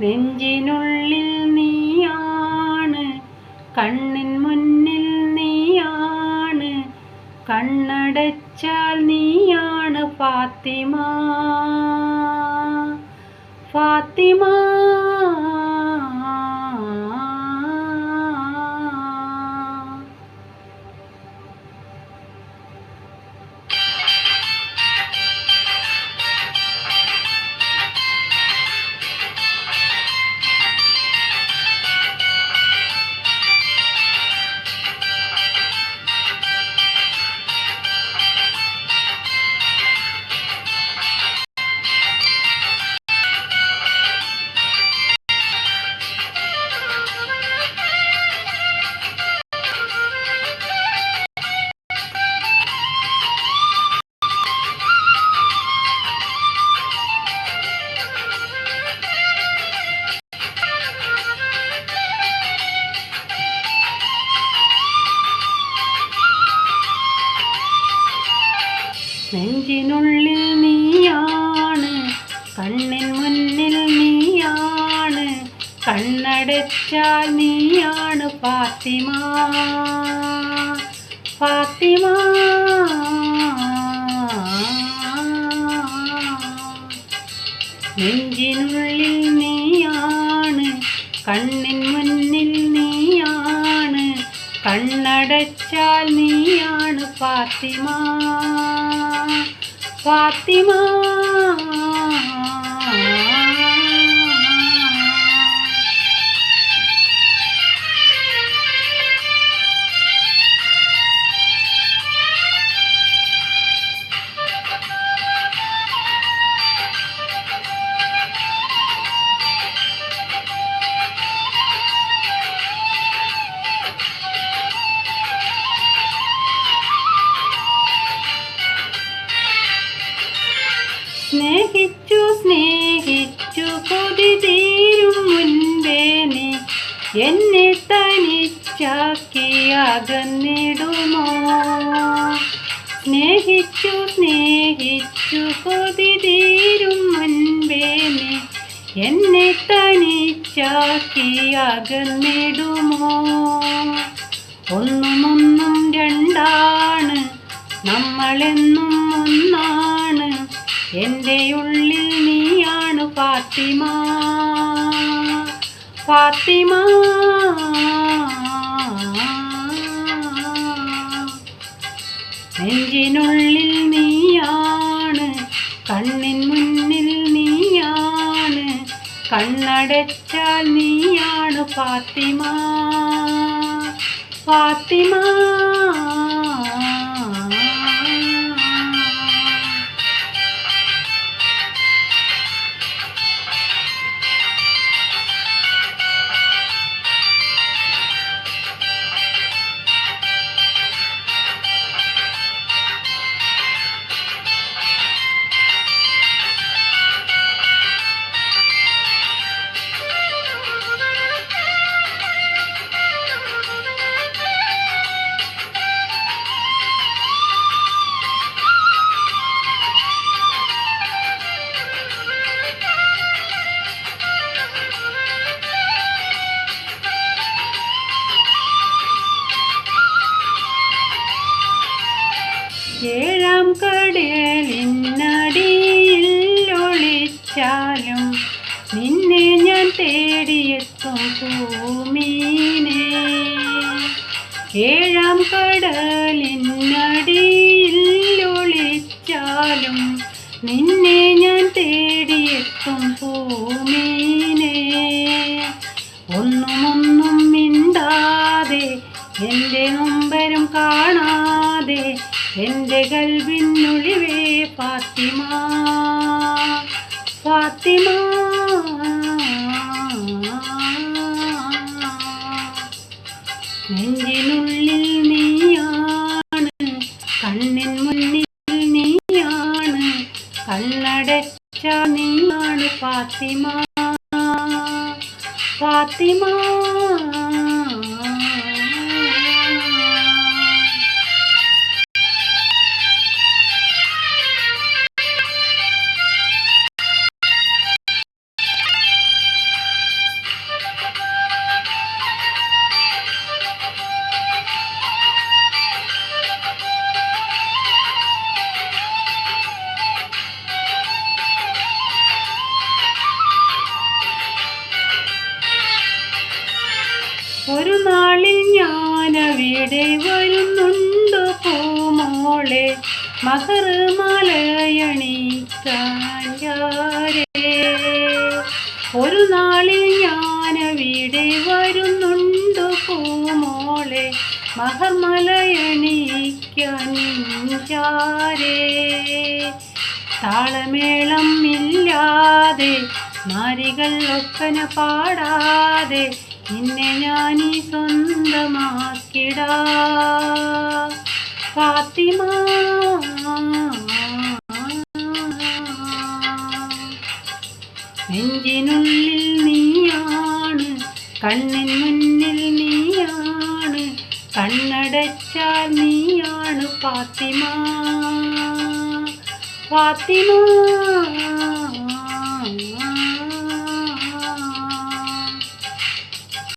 നെഞ്ചിനുള്ളിൽ നീയാണ് കണ്ണിൻ മുന്നിൽ നീയാണ് കണ്ണടച്ചാൽ നീയാണ് ഫാത്തിമ. ഫാത്തിമ നെഞ്ചിനുള്ളിൽ നീയാണ് കണ്ണിൻ മുന്നിൽ നീയാണ് കണ്ണടച്ചാൽ നീയാണ് ഫാത്തിമ. ഫാത്തിമ. നെഞ്ചിനുള്ളിൽ നീയാണ് കണ്ണിൻ മുന്നിൽ കണ്ണടച്ചാൽ നീയാണ് ഫാത്തിമ. ഫാത്തിമ. സ്നേഹിച്ചു സ്നേഹിച്ചു കൊതി തീരും മുൻപേ നീ. എന്നെ തനിച്ചാക്കി അകന്നിടുമോ? സ്നേഹിച്ചു സ്നേഹിച്ചു കൊതി തീരും മുൻപേ നീ. എന്നെ തനിച്ചാക്കി അകന്നിടുമോ? ഒന്നും രണ്ടാണ് നമ്മളെന്നും ഒന്നാണ് എന്റെ ഉള്ളിൽ നീയാണ് ഫാത്തിമ. ഫാത്തിമ. നെഞ്ചിനുള്ളിൽ നീയാണ് കണ്ണിൻ മുന്നിൽ നീയാണ് കണ്ണടച്ചാൽ നീയാണ് ഫാത്തിമ. ഫാത്തിമ. എന്റെ കൽവിനുള്ളിവേ ഫാത്തിമ ഫാത്തിമ. നെഞ്ചിനുള്ളിൽ നീയാണ് കണ്ണിൻ മുന്നിൽ നീയാണ് കണ്ണടച്ച നീയാണ് ഫാത്തിമ ഫാത്തിമ. ഇവിടെ വരുന്നുണ്ടോ പൂമോളെ മകർ മലയണിക്കാൻ യാരേ? ഒരു നാളിൽ ഞാനവിടെ വരുന്നുണ്ടോ പൂമോളെ ചാരേ താളമേളം ഇല്ലാതെ മാരികൾ ഒപ്പന പാടാതെ നിന്നെ ഞാനീ സ്വന്തമാക്കിടാ. ഫാത്തിമ. നെഞ്ചിനുള്ളിൽ നീയാണ് കണ്ണിൻ മുന്നിൽ നീയാണ് കണ്ണടച്ചാൽ നീയാണ് ഫാത്തിമ. ഫാത്തിമ.